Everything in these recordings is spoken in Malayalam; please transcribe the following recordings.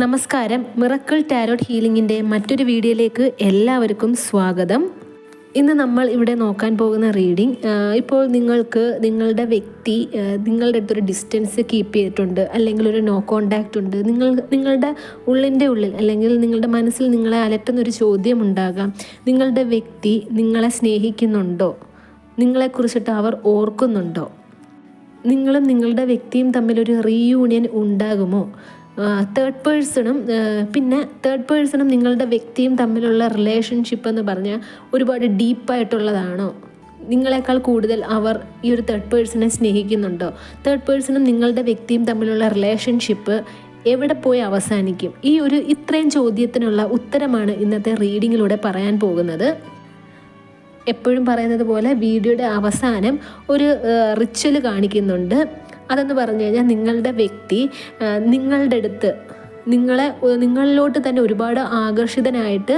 നമസ്കാരം. മിറക്കിൾ ടാരോട്ട് ഹീലിംഗിന്റെ മറ്റൊരു വീഡിയോയിലേക്ക് എല്ലാവർക്കും സ്വാഗതം. ഇന്ന് നമ്മൾ ഇവിടെ നോക്കാൻ പോകുന്ന റീഡിംഗ് ഇപ്പോൾ നിങ്ങൾക്ക് നിങ്ങളുടെ വ്യക്തി നിങ്ങളുടെ അടുത്തൊരു ഡിസ്റ്റൻസ് കീപ്പ് ചെയ്തിട്ടുണ്ട് അല്ലെങ്കിൽ ഒരു നോ കോണ്ടാക്റ്റ് ഉണ്ട്. നിങ്ങൾ നിങ്ങളുടെ ഉള്ളിന്റെ ഉള്ളിൽ അല്ലെങ്കിൽ നിങ്ങളുടെ മനസ്സിൽ നിങ്ങളെ അലട്ടുന്ന ഒരു ചോദ്യം ഉണ്ടാകാം. നിങ്ങളുടെ വ്യക്തി നിങ്ങളെ സ്നേഹിക്കുന്നുണ്ടോ? നിങ്ങളെക്കുറിച്ചിട്ട് അവർ ഓർക്കുന്നുണ്ടോ? നിങ്ങളും നിങ്ങളുടെ വ്യക്തിയും തമ്മിലൊരു റീയൂണിയൻ ഉണ്ടാകുമോ? തേർഡ് പേഴ്സണും പിന്നെ തേർഡ് പേഴ്സണും നിങ്ങളുടെ വ്യക്തിയും തമ്മിലുള്ള റിലേഷൻഷിപ്പ് എന്ന് പറഞ്ഞാൽ ഒരുപാട് ഡീപ്പായിട്ടുള്ളതാണോ നിങ്ങളെക്കാൾ കൂടുതൽ അവർ ഈ ഒരു തേർഡ് പേഴ്സണെ സ്നേഹിക്കുന്നുണ്ടോ? തേർഡ് പേഴ്സണും നിങ്ങളുടെ വ്യക്തിയും തമ്മിലുള്ള റിലേഷൻഷിപ്പ് എവിടെ പോയി അവസാനിക്കും? ഈ ഒരു ഇത്രയും ചോദ്യത്തിനുള്ള ഉത്തരമാണ് ഇന്നത്തെ റീഡിങ്ങിലൂടെ പറയാൻ പോകുന്നത്. എപ്പോഴും പറയുന്നത് പോലെ വീഡിയോയുടെ അവസാനം ഒരു റിച്വൽ കാണിക്കുന്നുണ്ട്. അതെന്ന് പറഞ്ഞു കഴിഞ്ഞാൽ നിങ്ങളുടെ വ്യക്തി നിങ്ങളുടെ അടുത്ത് നിങ്ങളെ നിങ്ങളിലോട്ട് തന്നെ ഒരുപാട് ആകർഷിതനായിട്ട്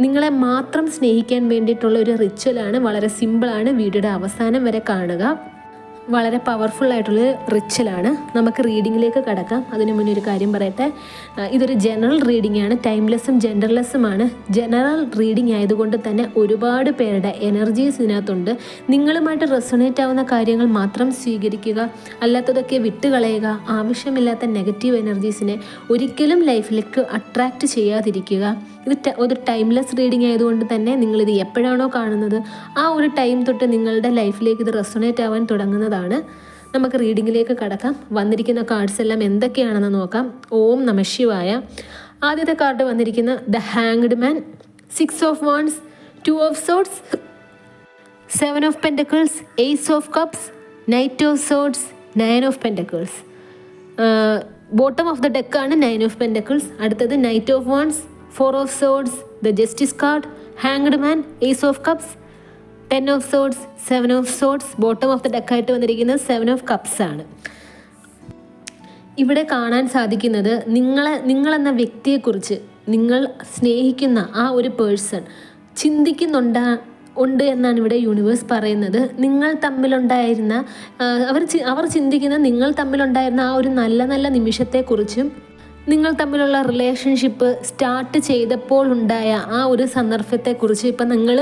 നിങ്ങളെ മാത്രം സ്നേഹിക്കാൻ വേണ്ടിയിട്ടുള്ള ഒരു റിച്വലാണ് വളരെ സിമ്പിളാണ് വീഡിയോയുടെ അവസാനം വരെ കാണുക. വളരെ പവർഫുൾ ആയിട്ടുള്ള റിച്വലാണ് നമുക്ക് റീഡിങ്ങിലേക്ക് കടക്കാം. അതിനു മുന്നേ ഒരു കാര്യം പറയട്ടെ. ഇതൊരു ജനറൽ റീഡിംഗ് ആണ്. ടൈംലെസ്സും ജെൻഡർലെസ്സുമാണ് ജനറൽ റീഡിംഗ് ആയതുകൊണ്ട് തന്നെ ഒരുപാട് പേരുടെ എനർജീസ് ഇതിനകത്തുണ്ട്. നിങ്ങളുമായിട്ട് റെസൊണേറ്റ് ആവുന്ന കാര്യങ്ങൾ മാത്രം സ്വീകരിക്കുക. അല്ലാത്തതൊക്കെ വിട്ടുകളയുക. ആവശ്യമില്ലാത്ത നെഗറ്റീവ് എനർജീസിനെ ഒരിക്കലും ലൈഫിലേക്ക് അട്രാക്റ്റ് ചെയ്യാതിരിക്കുക. ഇത് ഒരു ടൈംലെസ് റീഡിംഗ് ആയതുകൊണ്ട് തന്നെ നിങ്ങളിത് എപ്പോഴാണോ കാണുന്നത് ആ ഒരു ടൈം തൊട്ട് നിങ്ങളുടെ ലൈഫിലേക്ക് ഇത് റെസൊണേറ്റ് ആവാൻ തുടങ്ങുന്നതാണ്. നമുക്ക് റീഡിങ്ങിലേക്ക് കടക്കാം. വന്നിരിക്കുന്ന കാർഡ്സ് എല്ലാം എന്തൊക്കെയാണെന്ന് നോക്കാം. ഓം നമശിവായ ആദ്യത്തെ കാർഡ് വന്നിരിക്കുന്ന the hanged man six of wands two of swords seven of pentacles ace of cups knight of swords nine of pentacles bottom of the ഡെക്കാണ് nine of pentacles അടുത്തത് knight of wands four of swords the justice card hanged man ace of cups ten of swords seven of swords bottom of the ഡെക്കായിട്ട് വന്നിരിക്കുന്നത് സെവൻ ഓഫ് കപ്സ് ആണ്. ഇവിടെ കാണാൻ സാധിക്കുന്നത് നിങ്ങളെ നിങ്ങളെന്ന വ്യക്തിയെക്കുറിച്ച് നിങ്ങൾ സ്നേഹിക്കുന്ന ആ ഒരു പേഴ്സൺ ചിന്തിക്കുന്നുണ്ടാ ഉണ്ട് എന്നാണ് ഇവിടെ യൂണിവേഴ്സ് പറയുന്നത്. നിങ്ങൾ തമ്മിലുണ്ടായിരുന്ന അവർ അവർ ചിന്തിക്കുന്ന നിങ്ങൾ തമ്മിലുണ്ടായിരുന്ന ആ ഒരു നല്ല നല്ല നിമിഷത്തെക്കുറിച്ചും നിങ്ങൾ തമ്മിലുള്ള റിലേഷൻഷിപ്പ് സ്റ്റാർട്ട് ചെയ്തപ്പോൾ ഉണ്ടായ ആ ഒരു സന്ദർഭത്തെക്കുറിച്ച് ഇപ്പം നിങ്ങൾ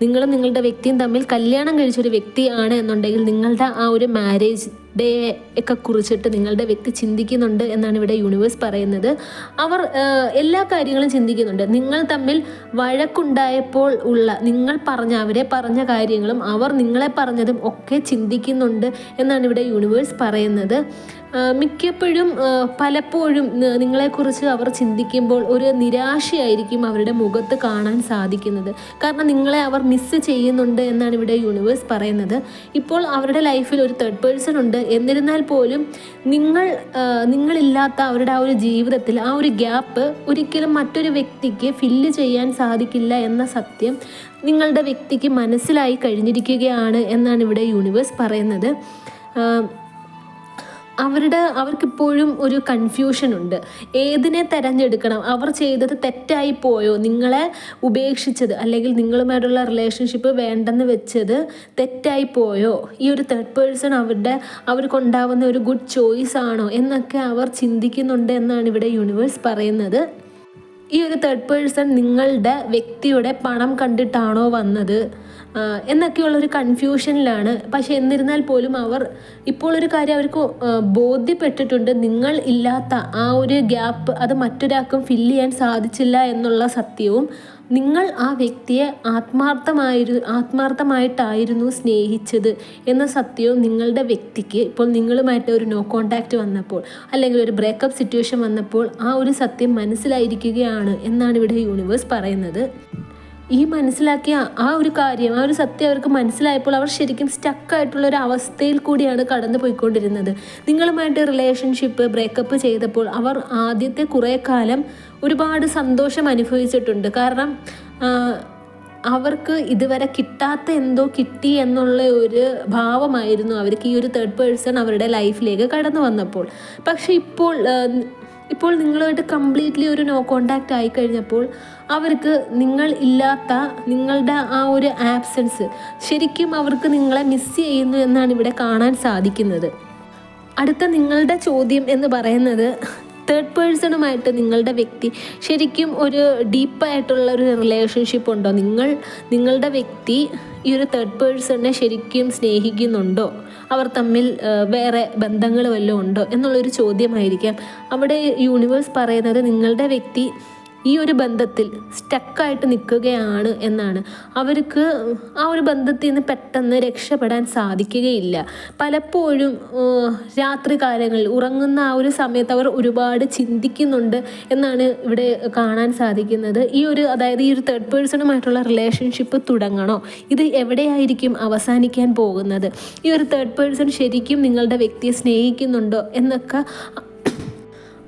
നിങ്ങളും നിങ്ങളുടെ വ്യക്തിയും തമ്മിൽ കല്യാണം കഴിച്ചൊരു വ്യക്തിയാണ് എന്നുണ്ടെങ്കിൽ നിങ്ങളുടെ ആ ഒരു മാരേജ് ഡേ ഒക്കെ കുറിച്ചിട്ട് നിങ്ങളുടെ വ്യക്തി ചിന്തിക്കുന്നുണ്ട് എന്നാണ് ഇവിടെ യൂണിവേഴ്സ് പറയുന്നത്. അവർ എല്ലാ കാര്യങ്ങളും ചിന്തിക്കുന്നുണ്ട്. നിങ്ങൾ തമ്മിൽ വഴക്കുണ്ടായപ്പോൾ ഉള്ള നിങ്ങൾ പറഞ്ഞ അവരെ പറഞ്ഞ കാര്യങ്ങളും അവർ നിങ്ങളെ പറഞ്ഞതും ഒക്കെ ചിന്തിക്കുന്നുണ്ട് എന്നാണ് ഇവിടെ യൂണിവേഴ്സ് പറയുന്നത്. മിക്കപ്പോഴും പലപ്പോഴും നിങ്ങളെക്കുറിച്ച് അവർ ചിന്തിക്കുമ്പോൾ ഒരു നിരാശയായിരിക്കും അവരുടെ മുഖത്ത് കാണാൻ സാധിക്കുന്നത്. കാരണം നിങ്ങളെ അവർ മിസ്സ് ചെയ്യുന്നുണ്ട് എന്നാണ് ഇവിടെ യൂണിവേഴ്സ് പറയുന്നത്. ഇപ്പോൾ അവരുടെ ലൈഫിൽ ഒരു തേർഡ് പേഴ്സൺ ഉണ്ട് എന്നിരുന്നാൽ പോലും നിങ്ങൾ നിങ്ങളില്ലാത്ത അവരുടെ ആ ഒരു ജീവിതത്തിൽ ആ ഒരു ഗ്യാപ്പ് ഒരിക്കലും മറ്റൊരു വ്യക്തിക്ക് ഫില്ല് ചെയ്യാൻ സാധിക്കില്ല എന്ന സത്യം നിങ്ങളുടെ വ്യക്തിക്ക് മനസ്സിലായി കഴിഞ്ഞിരിക്കുകയാണ് എന്നാണ് ഇവിടെ യൂണിവേഴ്സ് പറയുന്നത്. അവരുടെ അവർക്കിപ്പോഴും ഒരു കൺഫ്യൂഷൻ ഉണ്ട്. ഏതിനെ തിരഞ്ഞെടുക്കണം? അവർ ചെയ്തത് തെറ്റായി പോയോ? നിങ്ങളെ ഉപേക്ഷിച്ചത് അല്ലെങ്കിൽ നിങ്ങളുമായിട്ടുള്ള റിലേഷൻഷിപ്പ് വേണ്ടെന്ന് വെച്ചത് തെറ്റായി പോയോ? ഈ ഒരു തേർഡ് പേഴ്സൺ അവരുടെ അവർക്കുണ്ടാവുന്ന ഒരു ഗുഡ് ചോയ്സ് ആണോ? എന്നൊക്കെ അവർ ചിന്തിക്കുന്നുണ്ട് എന്നാണ് ഇവിടെ യൂണിവേഴ്സ് പറയുന്നത്. ഈ ഒരു തേർഡ് പേഴ്സൺ നിങ്ങളുടെ വ്യക്തിയുടെ പണം കണ്ടിട്ടാണോ വന്നത്? എന്നൊക്കെയുള്ളൊരു കൺഫ്യൂഷനിലാണ് പക്ഷെ എന്നിരുന്നാൽ പോലും അവർ ഇപ്പോൾ ഒരു കാര്യം അവർക്ക് ബോധ്യപ്പെട്ടിട്ടുണ്ട്. നിങ്ങൾ ഇല്ലാത്ത ആ ഒരു ഗ്യാപ്പ് അത് മറ്റൊരാൾക്കും ഫില്ല് ചെയ്യാൻ സാധിച്ചില്ല എന്നുള്ള സത്യവും നിങ്ങൾ ആ വ്യക്തിയെ ആത്മാർത്ഥമായിരു ആത്മാർത്ഥമായിട്ടായിരുന്നു സ്നേഹിച്ചത് എന്ന സത്യവും നിങ്ങളുടെ വ്യക്തിക്ക് ഇപ്പോൾ നിങ്ങളുമായിട്ട് ഒരു നോ കോണ്ടാക്റ്റ് വന്നപ്പോൾ അല്ലെങ്കിൽ ഒരു ബ്രേക്കപ്പ് സിറ്റുവേഷൻ വന്നപ്പോൾ ആ ഒരു സത്യം മനസ്സിലായിരിക്കുകയാണ് എന്നാണ് ഇവിടെ യൂണിവേഴ്സ് പറയുന്നത്. ഈ മനസ്സിലാക്കിയ ആ ഒരു കാര്യം ആ ഒരു സത്യം അവർക്ക് മനസ്സിലായപ്പോൾ അവർ ശരിക്കും സ്റ്റക്കായിട്ടുള്ള ഒരു അവസ്ഥയിൽ കൂടിയാണ് കടന്നു പോയിക്കൊണ്ടിരുന്നത്. നിങ്ങളുമായിട്ട് റിലേഷൻഷിപ്പ് ബ്രേക്കപ്പ് ചെയ്തപ്പോൾ അവർ ആദ്യത്തെ കുറേ കാലം ഒരുപാട് സന്തോഷം അനുഭവിച്ചിട്ടുണ്ട്. കാരണം അവർക്ക് ഇതുവരെ കിട്ടാത്ത എന്തോ കിട്ടി എന്നുള്ള ഒരു ഭാവമായിരുന്നു അവർക്ക് ഈ ഒരു തേർഡ് പേഴ്സൺ അവരുടെ ലൈഫിലേക്ക് കടന്നു വന്നപ്പോൾ. പക്ഷെ ഇപ്പോൾ ഇപ്പോൾ നിങ്ങളുമായിട്ട് കംപ്ലീറ്റ്ലി ഒരു നോ കോണ്ടാക്റ്റ് ആയി കഴിഞ്ഞപ്പോൾ അവർക്ക് നിങ്ങൾ ഇല്ലാത്ത നിങ്ങളുടെ ആ ഒരു ആബ്സെൻസ് ശരിക്കും അവർക്ക് നിങ്ങളെ മിസ് ചെയ്യുന്നു എന്നാണ് ഇവിടെ കാണാൻ സാധിക്കുന്നത്. അടുത്ത നിങ്ങളുടെ ചോദ്യം എന്ന് പറയുന്നത് തേർഡ് പേഴ്സണുമായിട്ട് നിങ്ങളുടെ വ്യക്തി ശരിക്കും ഒരു ഡീപ്പായിട്ടുള്ള ഒരു റിലേഷൻഷിപ്പ് ഉണ്ടോ? നിങ്ങൾ നിങ്ങളുടെ വ്യക്തി ഈ ഒരു തേർഡ് പേഴ്സണിനെ ശരിക്കും സ്നേഹിക്കുന്നുണ്ടോ? അവർ തമ്മിൽ വേറെ ബന്ധങ്ങൾ വല്ലതും ഉണ്ടോ എന്നുള്ളൊരു ചോദ്യമായിരിക്കാം. അവിടെ യൂണിവേഴ്സ് പറയുന്നത് നിങ്ങളുടെ വ്യക്തി ഈ ഒരു ബന്ധത്തിൽ സ്റ്റക്കായിട്ട് നിൽക്കുകയാണ് എന്നാണ്. അവർക്ക് ആ ഒരു ബന്ധത്തിൽ നിന്ന് പെട്ടെന്ന് രക്ഷപ്പെടാൻ സാധിക്കുകയില്ല. പലപ്പോഴും രാത്രി കാലങ്ങളിൽ ഉറങ്ങുന്ന ആ ഒരു സമയത്ത് അവർ ഒരുപാട് ചിന്തിക്കുന്നുണ്ട് എന്നാണ് ഇവിടെ കാണാൻ സാധിക്കുന്നത്. ഈ ഒരു അതായത് ഈ ഒരു തേർഡ് പേഴ്സണുമായിട്ടുള്ള റിലേഷൻഷിപ്പ് തുടങ്ങണോ? ഇത് എവിടെയായിരിക്കും അവസാനിക്കാൻ പോകുന്നത്? ഈ ഒരു തേർഡ് പേഴ്സൺ ശരിക്കും നിങ്ങളുടെ വ്യക്തിയെ സ്നേഹിക്കുന്നുണ്ടോ എന്നൊക്കെ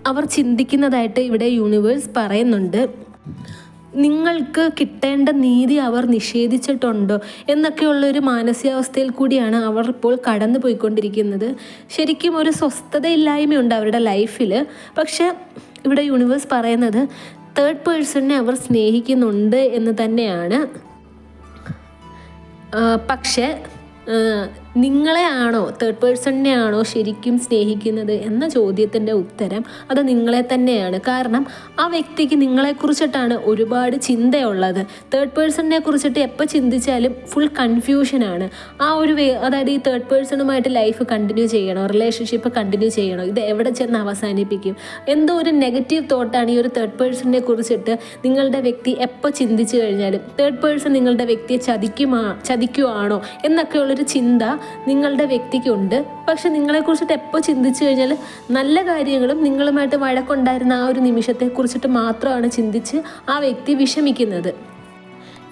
അവർ ചിന്തിക്കുന്നതായിട്ട് ഇവിടെ യൂണിവേഴ്സ് പറയുന്നുണ്ട്. നിങ്ങൾക്ക് കിട്ടേണ്ട നീതി അവർ നിഷേധിച്ചിട്ടുണ്ടോ എന്നൊക്കെയുള്ള ഒരു മാനസികാവസ്ഥയിൽ കൂടിയാണ് അവർ ഇപ്പോൾ കടന്നു പോയിക്കൊണ്ടിരിക്കുന്നത്. ശരിക്കും ഒരു സ്വസ്ഥതയില്ലായ്മയുണ്ട് അവരുടെ ലൈഫിൽ പക്ഷേ ഇവിടെ യൂണിവേഴ്സ് പറയുന്നത് തേർഡ് പേഴ്സണിനെ അവർ സ്നേഹിക്കുന്നുണ്ട് എന്ന് തന്നെയാണ്. പക്ഷേ ആ, നിങ്ങളെ ആണോ തേർഡ് പേഴ്സണിനെ ആണോ ശരിക്കും സ്നേഹിക്കുന്നത് എന്ന ചോദ്യത്തിന്റെ ഉത്തരം അത് നിങ്ങളെ തന്നെയാണ്. കാരണം ആ വ്യക്തിക്ക് നിങ്ങളെക്കുറിച്ചിട്ടാണ് ഒരുപാട് ചിന്തയുള്ളത്. തേർഡ് പേഴ്സണിനെ കുറിച്ചിട്ട് എപ്പോൾ ചിന്തിച്ചാലും ഫുൾ കൺഫ്യൂഷനാണ് ആ ഒരു വേ അതായത് ഈ തേർഡ് പേഴ്സണുമായിട്ട് ലൈഫ് കണ്ടിന്യൂ ചെയ്യണോ റിലേഷൻഷിപ്പ് കണ്ടിന്യൂ ചെയ്യണോ ഇത് എവിടെ ചെന്ന് അവസാനിപ്പിക്കും? എന്തോ ഒരു നെഗറ്റീവ് തോട്ടാണ് ഈ ഒരു തേർഡ് പേഴ്സണിനെ കുറിച്ചിട്ട് നിങ്ങളുടെ വ്യക്തി എപ്പോൾ ചിന്തിച്ചു കഴിഞ്ഞാലും തേർഡ് പേഴ്സൺ നിങ്ങളുടെ വ്യക്തിയെ ചതിക്കുമാ ചതിക്കുവാണോ എന്നൊക്കെയുള്ളൊരു ചിന്ത നിങ്ങളുടെ വ്യക്തിക്കുണ്ട്. പക്ഷെ നിങ്ങളെക്കുറിച്ചിട്ട് എപ്പോൾ ചിന്തിച്ചു കഴിഞ്ഞാൽ നല്ല കാര്യങ്ങളും നിങ്ങളുമായിട്ട് വഴക്കുണ്ടായിരുന്ന ആ ഒരു നിമിഷത്തെക്കുറിച്ചിട്ട് മാത്രമാണ് ചിന്തിച്ച് ആ വ്യക്തി വിഷമിക്കുന്നത്.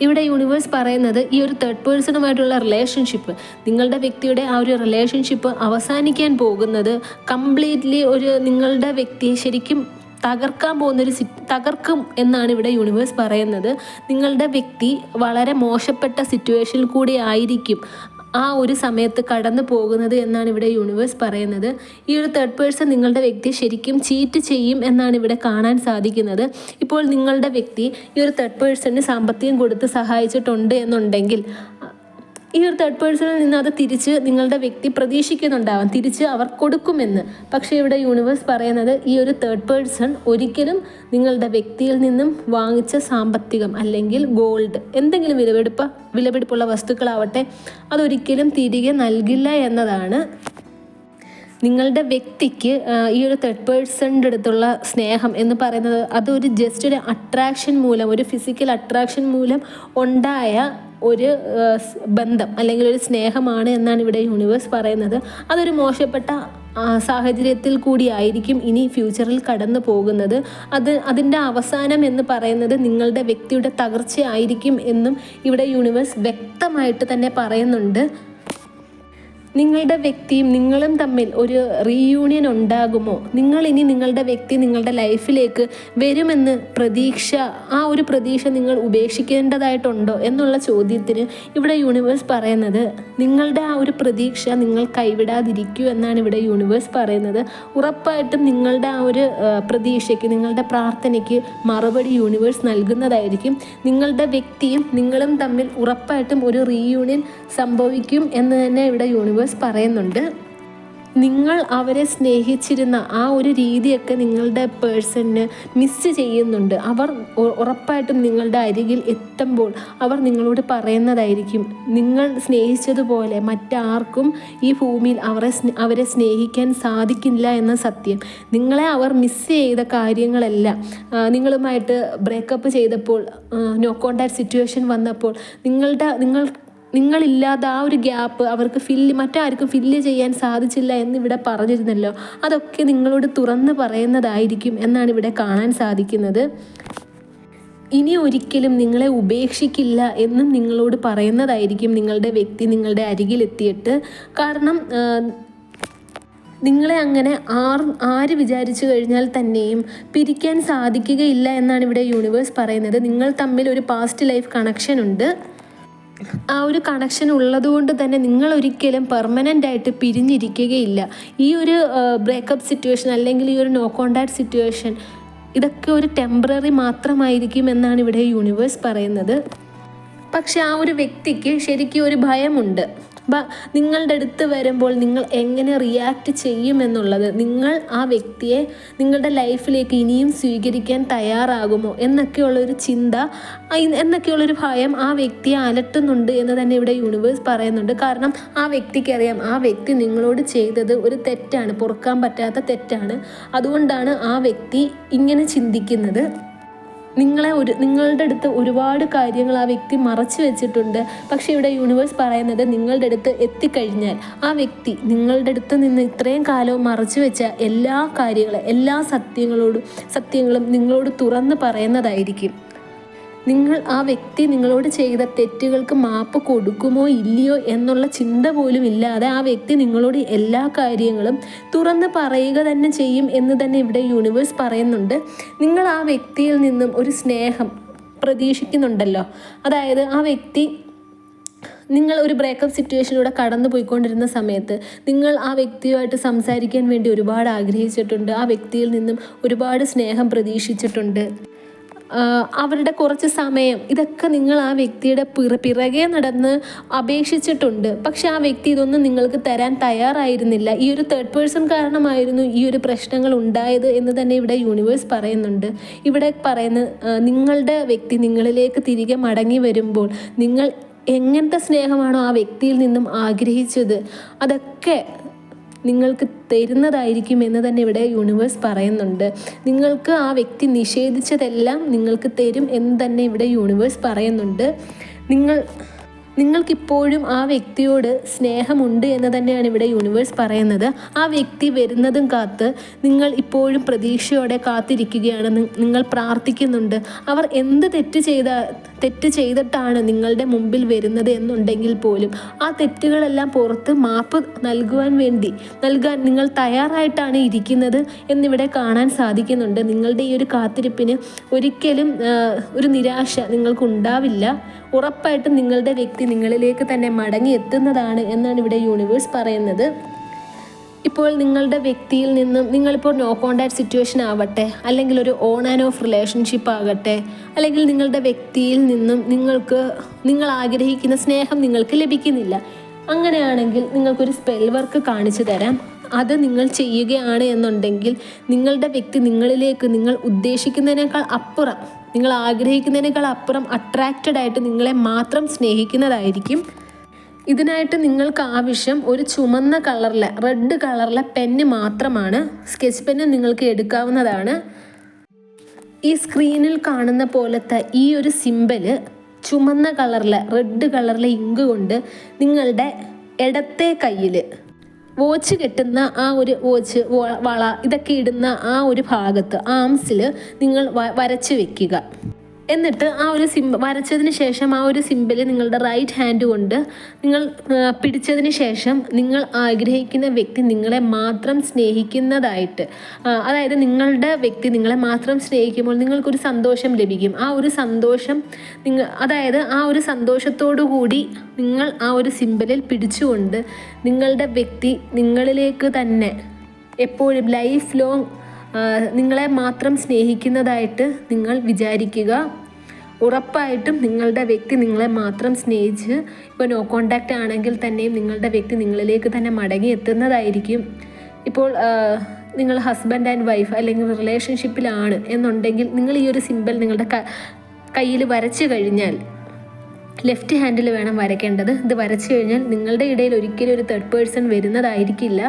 ഇവിടെ യൂണിവേഴ്സ് പറയുന്നത് ഈ ഒരു തേർഡ് പേഴ്സണുമായിട്ടുള്ള റിലേഷൻഷിപ്പ് നിങ്ങളുടെ വ്യക്തിയുടെ ആ ഒരു റിലേഷൻഷിപ്പ് അവസാനിക്കാൻ പോകുന്നത് കംപ്ലീറ്റ്ലി ഒരു നിങ്ങളുടെ വ്യക്തിയെ ശരിക്കും തകർക്കാൻ പോകുന്നൊരു സി തകർക്കും എന്നാണ് ഇവിടെ യൂണിവേഴ്സ് പറയുന്നത്. നിങ്ങളുടെ വ്യക്തി വളരെ മോശപ്പെട്ട സിറ്റുവേഷനിൽ കൂടി ആയിരിക്കും. ആ ഒരു സമയത്ത് കടന്നു പോകുന്നത് എന്നാണ് ഇവിടെ യൂണിവേഴ്സ് പറയുന്നത്. ഈ ഒരു തേർഡ് പേഴ്സൺ നിങ്ങളുടെ വ്യക്തി ശരിക്കും ചീറ്റ് ചെയ്യും എന്നാണ് ഇവിടെ കാണാൻ സാധിക്കുന്നത്. ഇപ്പോൾ നിങ്ങളുടെ വ്യക്തി ഈ ഒരു തേർഡ് പേഴ്സണിന് സാമ്പത്തികം കൊടുത്ത് സഹായിച്ചിട്ടുണ്ട് എന്നുണ്ടെങ്കിൽ ഈ ഒരു തേർഡ് പേഴ്സണിൽ നിന്ന് അത് തിരിച്ച് നിങ്ങളുടെ വ്യക്തി പ്രതീക്ഷിക്കുന്നുണ്ടാവാം. തിരിച്ച് അവർ കൊടുക്കുമെന്ന്. പക്ഷേ ഇവിടെ യൂണിവേഴ്സ് പറയുന്നത് ഈ ഒരു തേർഡ് പേഴ്സൺ ഒരിക്കലും നിങ്ങളുടെ വ്യക്തിയിൽ നിന്നും വാങ്ങിച്ച സാമ്പത്തികം അല്ലെങ്കിൽ ഗോൾഡ് എന്തെങ്കിലും വിലപിടിപ്പ വിലപിടിപ്പുള്ള വസ്തുക്കളാവട്ടെ അതൊരിക്കലും തിരികെ നൽകില്ല എന്നതാണ് നിങ്ങളുടെ വ്യക്തിക്ക് ഈ ഒരു തേർഡ് പേഴ്സണിന്റെ അടുത്തുള്ള സ്നേഹം എന്ന് പറയുന്നത് അതൊരു ജസ്റ്റ് ഒരു അട്രാക്ഷൻ മൂലം ഒരു ഫിസിക്കൽ അട്രാക്ഷൻ മൂലം ഉണ്ടായ ഒരു ബന്ധം അല്ലെങ്കിൽ ഒരു സ്നേഹമാണ് എന്നാണ് ഇവിടെ യൂണിവേഴ്സ് പറയുന്നത്. അതൊരു മോശപ്പെട്ട സാഹചര്യത്തിൽ കൂടിയായിരിക്കും ഇനി ഫ്യൂച്ചറിൽ കടന്നു പോകുന്നത്. അത് അതിന്റെ അവസാനം എന്ന് പറയുന്നത് നിങ്ങളുടെ വ്യക്തിയുടെ തകർച്ചയായിരിക്കും എന്നും ഇവിടെ യൂണിവേഴ്സ് വ്യക്തമായിട്ട് തന്നെ പറയുന്നുണ്ട്. നിങ്ങളുടെ വ്യക്തിയും നിങ്ങളും തമ്മിൽ ഒരു റീയൂണിയൻ ഉണ്ടാകുമോ? നിങ്ങൾ ഇനി നിങ്ങളുടെ വ്യക്തി നിങ്ങളുടെ ലൈഫിലേക്ക് വരുമെന്ന് പ്രതീക്ഷ ആ ഒരു പ്രതീക്ഷ നിങ്ങൾ ഉപേക്ഷിക്കേണ്ടതായിട്ടുണ്ടോ എന്നുള്ള ചോദ്യത്തിന് ഇവിടെ യൂണിവേഴ്സ് പറയുന്നത് നിങ്ങളുടെ ആ ഒരു പ്രതീക്ഷ നിങ്ങൾ കൈവിടാതിരിക്കൂ എന്നാണ് ഇവിടെ യൂണിവേഴ്സ് പറയുന്നത്. ഉറപ്പായിട്ടും നിങ്ങളുടെ ആ ഒരു പ്രതീക്ഷയ്ക്ക് നിങ്ങളുടെ പ്രാർത്ഥനയ്ക്ക് മറുപടി യൂണിവേഴ്സ് നൽകുന്നതായിരിക്കും. നിങ്ങളുടെ വ്യക്തിയും നിങ്ങളും തമ്മിൽ ഉറപ്പായിട്ടും ഒരു റീയൂണിയൻ സംഭവിക്കും എന്ന് തന്നെ ഇവിടെ യൂണിവേഴ്സ് പറയുന്നുണ്ട് നിങ്ങൾ അവരെ സ്നേഹിച്ചിരുന്ന ആ ഒരു രീതിയൊക്കെ നിങ്ങളുടെ പേഴ്സണിന് മിസ് ചെയ്യുന്നുണ്ട്. അവർ ഉറപ്പായിട്ടും നിങ്ങളുടെ അരികിൽ എത്തുമ്പോൾ അവർ നിങ്ങളോട് പറയുന്നതായിരിക്കും. നിങ്ങൾ സ്നേഹിച്ചതുപോലെ മറ്റാർക്കും ഈ ഭൂമിയിൽ അവരെ അവരെ സ്നേഹിക്കാൻ സാധിക്കില്ല എന്ന സത്യം. നിങ്ങളെ അവർ മിസ് ചെയ്ത കാര്യങ്ങളെല്ലാം. നിങ്ങളുമായിട്ട് ബ്രേക്കപ്പ് ചെയ്തപ്പോൾ നോ കോണ്ടാക്ട് സിറ്റുവേഷൻ വന്നപ്പോൾ നിങ്ങളുടെ നിങ്ങൾ നിങ്ങളില്ലാതെ ആ ഒരു ഗ്യാപ്പ് അവർക്ക് ഫില്ല് മറ്റാർക്കും ഫില്ല് ചെയ്യാൻ സാധിച്ചില്ല എന്നിവിടെ പറഞ്ഞിരുന്നല്ലോ. അതൊക്കെ നിങ്ങളോട് തുറന്ന് പറയുന്നതായിരിക്കും എന്നാണ് ഇവിടെ കാണാൻ സാധിക്കുന്നത്. ഇനി ഒരിക്കലും നിങ്ങളെ ഉപേക്ഷിക്കില്ല എന്നും നിങ്ങളോട് പറയുന്നതായിരിക്കും നിങ്ങളുടെ വ്യക്തി നിങ്ങളുടെ അരികിലെത്തിയിട്ട്. കാരണം നിങ്ങളെ അങ്ങനെ ആർ ആര് വിചാരിച്ചു കഴിഞ്ഞാൽ തന്നെയും പിരിക്കാൻ സാധിക്കുകയില്ല എന്നാണ് ഇവിടെ യൂണിവേഴ്സ് പറയുന്നത്. നിങ്ങൾ തമ്മിൽ ഒരു പാസ്റ്റ് ലൈഫ് കണക്ഷൻ ഉണ്ട്. ആ ഒരു കണക്ഷൻ ഉള്ളതുകൊണ്ട് തന്നെ നിങ്ങൾ ഒരിക്കലും പെർമനന്റ് ആയിട്ട് പിരിഞ്ഞിരിക്കുകയില്ല. ഈ ഒരു ബ്രേക്കപ്പ് സിറ്റുവേഷൻ അല്ലെങ്കിൽ ഈ ഒരു നോ കോണ്ടാക്ട് സിറ്റുവേഷൻ ഇതൊക്കെ ഒരു ടെമ്പററി മാത്രമായിരിക്കും എന്നാണ് ഇവിടെ യൂണിവേഴ്സ് പറയുന്നത്. പക്ഷെ ആ ഒരു വ്യക്തിക്ക് ശരിക്കും ഒരു ഭയമുണ്ട്. ബ- നിങ്ങളുടെ അടുത്ത് വരുമ്പോൾ നിങ്ങൾ എങ്ങനെ റിയാക്ട് ചെയ്യുമെന്നുള്ളത് നിങ്ങൾ ആ വ്യക്തിയെ നിങ്ങളുടെ ലൈഫിലേക്ക് ഇനിയും സ്വീകരിക്കാൻ തയ്യാറാകുമോ എന്നൊക്കെയുള്ളൊരു ചിന്ത എന്നൊക്കെയുള്ളൊരു ഭയം ആ വ്യക്തിയെ അലട്ടുന്നുണ്ട് എന്ന് തന്നെ ഇവിടെ യൂണിവേഴ്സ് പറയുന്നുണ്ട്. കാരണം ആ വ്യക്തിക്കറിയാം ആ വ്യക്തി നിങ്ങളോട് ചെയ്തത് ഒരു തെറ്റാണ് പൊറുക്കാൻ പറ്റാത്ത തെറ്റാണ്. അതുകൊണ്ടാണ് ആ വ്യക്തി ഇങ്ങനെ ചിന്തിക്കുന്നത്. നിങ്ങളെ ഒരു നിങ്ങളുടെ അടുത്ത് ഒരുപാട് കാര്യങ്ങൾ ആ വ്യക്തി മറച്ചു വെച്ചിട്ടുണ്ട്. പക്ഷെ ഇവിടെ യൂണിവേഴ്സ് പറയുന്നത് നിങ്ങളുടെ അടുത്ത് എത്തിക്കഴിഞ്ഞാൽ ആ വ്യക്തി നിങ്ങളുടെ അടുത്ത് നിന്ന് ഇത്രയും കാലവും മറച്ചു വെച്ച എല്ലാ കാര്യങ്ങളും എല്ലാ സത്യങ്ങളോടും സത്യങ്ങളും നിങ്ങളോട് തുറന്ന് പറയുന്നതായിരിക്കും. നിങ്ങൾ ആ വ്യക്തി നിങ്ങളോട് ചെയ്ത തെറ്റുകൾക്ക് മാപ്പ് കൊടുക്കുമോ ഇല്ലയോ എന്നുള്ള ചിന്ത പോലും ഇല്ലാതെ ആ വ്യക്തി നിങ്ങളോട് എല്ലാ കാര്യങ്ങളും തുറന്ന് പറയുക തന്നെ ചെയ്യും എന്ന് തന്നെ ഇവിടെ യൂണിവേഴ്സ് പറയുന്നുണ്ട്. നിങ്ങൾ ആ വ്യക്തിയിൽ നിന്നും ഒരു സ്നേഹം പ്രതീക്ഷിക്കുന്നുണ്ടല്ലോ. അതായത് ആ വ്യക്തി നിങ്ങൾ ഒരു ബ്രേക്കപ്പ് സിറ്റുവേഷനിലൂടെ കടന്നു പോയിക്കൊണ്ടിരുന്ന സമയത്ത് നിങ്ങൾ ആ വ്യക്തിയുമായിട്ട് സംസാരിക്കാൻ വേണ്ടി ഒരുപാട് ആഗ്രഹിച്ചിട്ടുണ്ട്. ആ വ്യക്തിയിൽ നിന്നും ഒരുപാട് സ്നേഹം പ്രതീക്ഷിച്ചിട്ടുണ്ട്. അവരുടെ കുറച്ച് സമയം ഇതൊക്കെ നിങ്ങൾ ആ വ്യക്തിയുടെ പിറ പിറകെ നടന്ന് അപേക്ഷിച്ചിട്ടുണ്ട്. പക്ഷെ ആ വ്യക്തി ഇതൊന്നും നിങ്ങൾക്ക് തരാൻ തയ്യാറായിരുന്നില്ല. ഈ ഒരു തേർഡ് പേഴ്സൺ കാരണമായിരുന്നു ഈ ഒരു പ്രശ്നങ്ങൾ ഉണ്ടായത് എന്ന് തന്നെ ഇവിടെ യൂണിവേഴ്സ് പറയുന്നുണ്ട്. ഇവിടെ പറയുന്ന നിങ്ങളുടെ വ്യക്തി നിങ്ങളിലേക്ക് തിരികെ മടങ്ങി വരുമ്പോൾ നിങ്ങൾ എങ്ങനത്തെ സ്നേഹമാണോ ആ വ്യക്തിയിൽ നിന്നും ആഗ്രഹിച്ചത്? അതൊക്കെ നിങ്ങൾക്ക് തരുന്നതായിരിക്കും എന്ന് തന്നെ ഇവിടെ യൂണിവേഴ്സ് പറയുന്നുണ്ട്. നിങ്ങൾക്ക് ആ വ്യക്തി നിഷേധിച്ചതെല്ലാം നിങ്ങൾക്ക് തരും എന്ന് തന്നെ ഇവിടെ യൂണിവേഴ്സ് പറയുന്നുണ്ട്. നിങ്ങൾ നിങ്ങൾക്കിപ്പോഴും ആ വ്യക്തിയോട് സ്നേഹമുണ്ട് എന്ന് തന്നെയാണ് ഇവിടെ യൂണിവേഴ്സ് പറയുന്നത്. ആ വ്യക്തി വരുന്നതും കാത്ത് നിങ്ങൾ ഇപ്പോഴും പ്രതീക്ഷയോടെ കാത്തിരിക്കുകയാണ്. നിങ്ങൾ പ്രാർത്ഥിക്കുന്നുണ്ട്. അവർ എന്ത് തെറ്റ് ചെയ്ത തെറ്റ് ചെയ്തിട്ടാണ് നിങ്ങളുടെ മുമ്പിൽ വരുന്നത് എന്നുണ്ടെങ്കിൽ പോലും ആ തെറ്റുകളെല്ലാം പുറത്ത് മാപ്പ് നൽകുവാൻ വേണ്ടി നൽകാൻ നിങ്ങൾ തയ്യാറായിട്ടാണ് ഇരിക്കുന്നത് എന്നിവിടെ കാണാൻ സാധിക്കുന്നുണ്ട്. നിങ്ങളുടെ ഈ ഒരു കാത്തിരിപ്പിന് ഒരിക്കലും ഒരു നിരാശ നിങ്ങൾക്കുണ്ടാവില്ല. ഉറപ്പായിട്ടും നിങ്ങളുടെ വ്യക്തി നിങ്ങളിലേക്ക് തന്നെ മടങ്ങി എത്തുന്നതാണ് എന്നാണ് ഇവിടെ യൂണിവേഴ്സ് പറയുന്നത്. ഇപ്പോൾ നിങ്ങളുടെ വ്യക്തിയിൽ നിന്നും നിങ്ങളിപ്പോൾ നോ കോണ്ടാക്ട് സിറ്റുവേഷൻ ആവട്ടെ അല്ലെങ്കിൽ ഒരു ഓൺ ആൻഡ് ഓഫ് റിലേഷൻഷിപ്പ് ആകട്ടെ അല്ലെങ്കിൽ നിങ്ങളുടെ വ്യക്തിയിൽ നിന്നും നിങ്ങൾക്ക് നിങ്ങൾ ആഗ്രഹിക്കുന്ന സ്നേഹം നിങ്ങൾക്ക് ലഭിക്കുന്നില്ല. അങ്ങനെയാണെങ്കിൽ നിങ്ങൾക്കൊരു സ്പെൽ വർക്ക് കാണിച്ചു തരാം. അത് നിങ്ങൾ ചെയ്യുകയാണ് എന്നുണ്ടെങ്കിൽ നിങ്ങളുടെ വ്യക്തി നിങ്ങളിലേക്ക് നിങ്ങൾ ഉദ്ദേശിക്കുന്നതിനേക്കാൾ അപ്പുറം നിങ്ങൾ ആഗ്രഹിക്കുന്നതിനേക്കാൾ അപ്പുറം അട്രാക്റ്റഡ് ആയിട്ട് നിങ്ങളെ മാത്രം സ്നേഹിക്കുന്നതായിരിക്കും. ഇതിനായിട്ട് നിങ്ങൾക്ക് ആവശ്യം ഒരു ചുമന്ന കളറിലെ റെഡ് കളറിലെ പെന്ന് മാത്രമാണ്. സ്കെച്ച് പെന്ന് നിങ്ങൾക്ക് എടുക്കാവുന്നതാണ്. ഈ സ്ക്രീനിൽ കാണുന്ന പോലത്തെ ഈ ഒരു സിമ്പൽ ചുമന്ന കളറിലെ റെഡ് കളറിലെ ഇങ്ക് കൊണ്ട് നിങ്ങളുടെ ഇടത്തെ കയ്യിൽ വാച്ച് കെട്ടുന്ന ആ ഒരു വാച്ച് വള ഇതൊക്കെ ഇടുന്ന ആ ഒരു ഭാഗത്ത് ആംസിൽ നിങ്ങൾ വരച്ച് വെക്കുക. എന്നിട്ട് ആ ഒരു സിംബ വരച്ചതിന് ശേഷം ആ ഒരു സിമ്പിൾ നിങ്ങളുടെ റൈറ്റ് ഹാൻഡ് കൊണ്ട് നിങ്ങൾ പിടിച്ചതിന് ശേഷം നിങ്ങൾ ആഗ്രഹിക്കുന്ന വ്യക്തി നിങ്ങളെ മാത്രം സ്നേഹിക്കുന്നതായിട്ട് അതായത് നിങ്ങളുടെ വ്യക്തി നിങ്ങളെ മാത്രം സ്നേഹിക്കുമ്പോൾ നിങ്ങൾക്കൊരു സന്തോഷം ലഭിക്കും. ആ ഒരു സന്തോഷം നിങ്ങൾ അതായത് ആ ഒരു സന്തോഷത്തോടു കൂടി നിങ്ങൾ ആ ഒരു സിമ്പിളിൽ പിടിച്ചുകൊണ്ട് നിങ്ങളുടെ വ്യക്തി നിങ്ങളിലേക്ക് തന്നെ എപ്പോഴും ലൈഫ് ലോങ് നിങ്ങളെ മാത്രം സ്നേഹിക്കുന്നതായിട്ട് നിങ്ങൾ വിചാരിക്കുക. ഉറപ്പായിട്ടും നിങ്ങളുടെ വ്യക്തി നിങ്ങളെ മാത്രം സ്നേഹിച്ച് ഇപ്പോൾ നോ കോണ്ടാക്റ്റ് ആണെങ്കിൽ തന്നെയും നിങ്ങളുടെ വ്യക്തി നിങ്ങളിലേക്ക് തന്നെ മടങ്ങി എത്തുന്നതായിരിക്കും. ഇപ്പോൾ നിങ്ങൾ ഹസ്ബൻഡ് ആൻഡ് വൈഫ് അല്ലെങ്കിൽ റിലേഷൻഷിപ്പിലാണ് എന്നുണ്ടെങ്കിൽ നിങ്ങൾ ഈ ഒരു സിമ്പിൾ നിങ്ങളുടെ കയ്യിൽ വരച്ചു കഴിഞ്ഞാൽ ലെഫ്റ്റ് ഹാൻഡിൽ വേണം വരയ്ക്കേണ്ടത്. ഇത് വരച്ചു കഴിഞ്ഞാൽ നിങ്ങളുടെ ഇടയിൽ ഒരിക്കലും ഒരു തേർഡ് പേഴ്സൺ വരുന്നതായിരിക്കില്ല.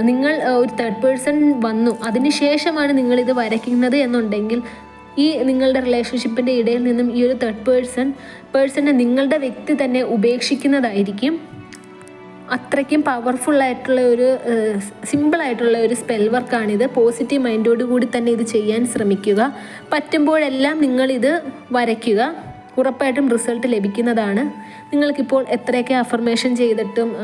നിങ്ങൾ ഒരു തേർഡ് പേഴ്സൺ വന്നു. അതിനുശേഷമാണ് നിങ്ങൾ ഇത് വരയ്ക്കുന്നത് എന്നുണ്ടെങ്കിൽ ഈ നിങ്ങളുടെ റിലേഷൻഷിപ്പിന്റെ ഇടയിൽ നിന്നും ഈ ഒരു തേർഡ് പേഴ്സൺ പേഴ്സണെ നിങ്ങളുടെ വ്യക്തി തന്നെ ഉപേക്ഷിക്കുന്നതായിരിക്കും. അത്രയ്ക്കും പവർഫുൾ ആയിട്ടുള്ള ഒരു സിമ്പിൾ ആയിട്ടുള്ള ഒരു സ്പെൽ വർക്കാണിത് പോസിറ്റീവ് മൈൻഡോട് കൂടി തന്നെ ഇത് ചെയ്യാൻ ശ്രമിക്കുക. പറ്റുമ്പോഴെല്ലാം നിങ്ങളിത് വരയ്ക്കുക. ഉറപ്പായിട്ടും റിസൾട്ട് ലഭിക്കുന്നതാണ്. നിങ്ങൾക്കിപ്പോൾ എത്രയൊക്കെ അഫർമേഷൻ ചെയ്തിട്ടും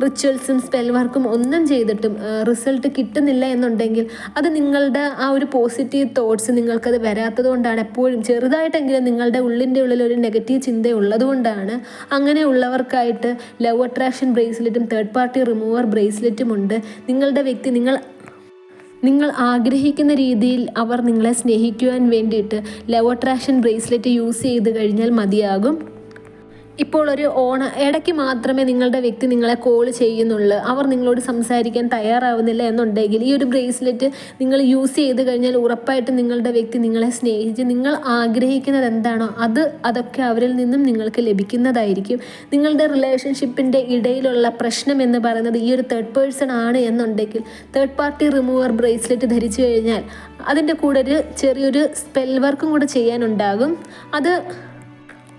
റിച്വൽസും സ്പെൽ വർക്കും ഒന്നും ചെയ്തിട്ടും റിസൾട്ട് കിട്ടുന്നില്ല എന്നുണ്ടെങ്കിൽ അത് നിങ്ങളുടെ ആ ഒരു പോസിറ്റീവ് തോട്ട്സ് നിങ്ങൾക്കത് വരാത്തത് കൊണ്ടാണ് എപ്പോഴും ചെറുതായിട്ടെങ്കിലും നിങ്ങളുടെ ഉള്ളിന്റെ ഉള്ളിൽ ഒരു നെഗറ്റീവ് ചിന്ത ഉള്ളതുകൊണ്ടാണ്. അങ്ങനെ ഉള്ളവർക്കായിട്ട് ലവ് അട്രാക്ഷൻ ബ്രേസ്ലെറ്റും തേർഡ് പാർട്ടി റിമൂവർ ബ്രേസ്ലെറ്റും ഉണ്ട്. നിങ്ങളുടെ വ്യക്തി നിങ്ങൾ നിങ്ങൾ ആഗ്രഹിക്കുന്ന രീതിയിൽ അവർ നിങ്ങളെ സ്നേഹിക്കുവാൻ വേണ്ടിയിട്ട് ലവ് അട്രാക്ഷൻ ബ്രേസ്ലെറ്റ് യൂസ് ചെയ്ത് കഴിഞ്ഞാൽ മതിയാകും. ഇപ്പോൾ ഒരു ഓണ ഇടയ്ക്ക് മാത്രമേ നിങ്ങളുടെ വ്യക്തി നിങ്ങളെ കോൾ ചെയ്യുന്നുള്ളൂ. അവർ നിങ്ങളോട് സംസാരിക്കാൻ തയ്യാറാവുന്നില്ല എന്നുണ്ടെങ്കിൽ ഈ ഒരു ബ്രേസ്ലെറ്റ് നിങ്ങൾ യൂസ് ചെയ്ത് കഴിഞ്ഞാൽ ഉറപ്പായിട്ടും നിങ്ങളുടെ വ്യക്തി നിങ്ങളെ സ്നേഹിച്ച് നിങ്ങൾ ആഗ്രഹിക്കുന്നത് എന്താണോ അത് അതൊക്കെ അവരിൽ നിന്നും നിങ്ങൾക്ക് ലഭിക്കുന്നതായിരിക്കും. നിങ്ങളുടെ റിലേഷൻഷിപ്പിന്റെ ഇടയിലുള്ള പ്രശ്നം എന്ന് പറയുന്നത് ഈ ഒരു തേർഡ് പേഴ്സൺ ആണ് എന്നുണ്ടെങ്കിൽ തേർഡ് പാർട്ടി റിമൂവർ ബ്രേസ്ലെറ്റ് ധരിച്ചു കഴിഞ്ഞാൽ അതിന്റെ കൂടെ ഒരു ചെറിയൊരു സ്പെൽ വർക്കും കൂടെ ചെയ്യാനുണ്ടാകും. അത്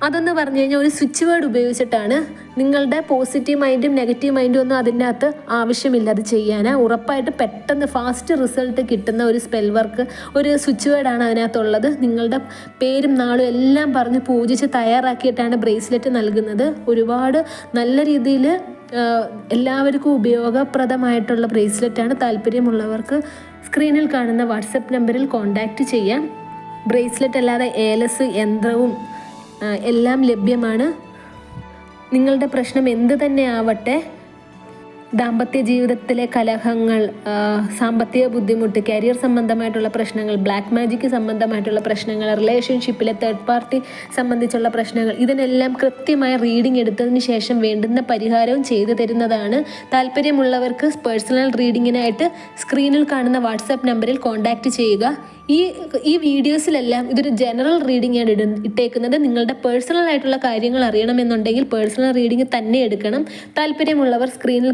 അതെന്ന് പറഞ്ഞു കഴിഞ്ഞാൽ ഒരു സ്വിച്ച് വേർഡ് ഉപയോഗിച്ചിട്ടാണ് നിങ്ങളുടെ പോസിറ്റീവ് മൈൻഡും നെഗറ്റീവ് മൈൻഡും ഒന്നും അതിന്റെ അകത്ത് ആവശ്യമില്ല. അത് ചെയ്യാൻ ഉറപ്പായിട്ട് പെട്ടെന്ന് ഫാസ്റ്റ് റിസൾട്ട് കിട്ടുന്ന ഒരു സ്പെൽ വർക്ക് ഒരു സ്വിച്ച് വേർഡാണ് അതിനകത്തുള്ളത്. നിങ്ങളുടെ പേരും നാളും എല്ലാം പറഞ്ഞ് പൂജിച്ച് തയ്യാറാക്കിയിട്ടാണ് ബ്രേസ്ലെറ്റ് നൽകുന്നത്. ഒരുപാട് നല്ല രീതിയിൽ എല്ലാവർക്കും ഉപയോഗപ്രദമായിട്ടുള്ള ബ്രേസ്ലെറ്റാണ് താല്പര്യമുള്ളവർക്ക് സ്ക്രീനിൽ കാണുന്ന വാട്സപ്പ് നമ്പറിൽ കോൺടാക്റ്റ് ചെയ്യാം. ബ്രേസ്ലെറ്റ് അല്ലാതെ ഏലസ് യന്ത്രവും എല്ലാം ലഭ്യമാണ്. നിങ്ങളുടെ പ്രശ്നം എന്ത് തന്നെ ആവട്ടെ ദാമ്പത്യ ജീവിതത്തിലെ കലഹങ്ങൾ സാമ്പത്തിക ബുദ്ധിമുട്ട് കരിയർ സംബന്ധമായിട്ടുള്ള പ്രശ്നങ്ങൾ ബ്ലാക്ക് മാജിക്ക് സംബന്ധമായിട്ടുള്ള പ്രശ്നങ്ങൾ റിലേഷൻഷിപ്പിലെ തേർഡ് പാർട്ടി സംബന്ധിച്ചുള്ള പ്രശ്നങ്ങൾ ഇതിനെല്ലാം കൃത്യമായ റീഡിംഗ് എടുത്തതിന് ശേഷം വേണ്ടുന്ന പരിഹാരവും ചെയ്തു തരുന്നതാണ്. താല്പര്യമുള്ളവർക്ക് പേഴ്സണൽ റീഡിങ്ങിനായിട്ട് സ്ക്രീനിൽ കാണുന്ന വാട്സാപ്പ് നമ്പറിൽ കോൺടാക്റ്റ് ചെയ്യുക. ഈ ഈ വീഡിയോസിലെല്ലാം ഇതൊരു ജനറൽ റീഡിംഗ് ആണ് ഇട ഇട്ടേക്കുന്നത്. നിങ്ങളുടെ പേഴ്സണൽ ആയിട്ടുള്ള കാര്യങ്ങൾ അറിയണമെന്നുണ്ടെങ്കിൽ പേഴ്സണൽ റീഡിംഗ് തന്നെ എടുക്കണം. താല്പര്യമുള്ളവർ സ്ക്രീനിൽ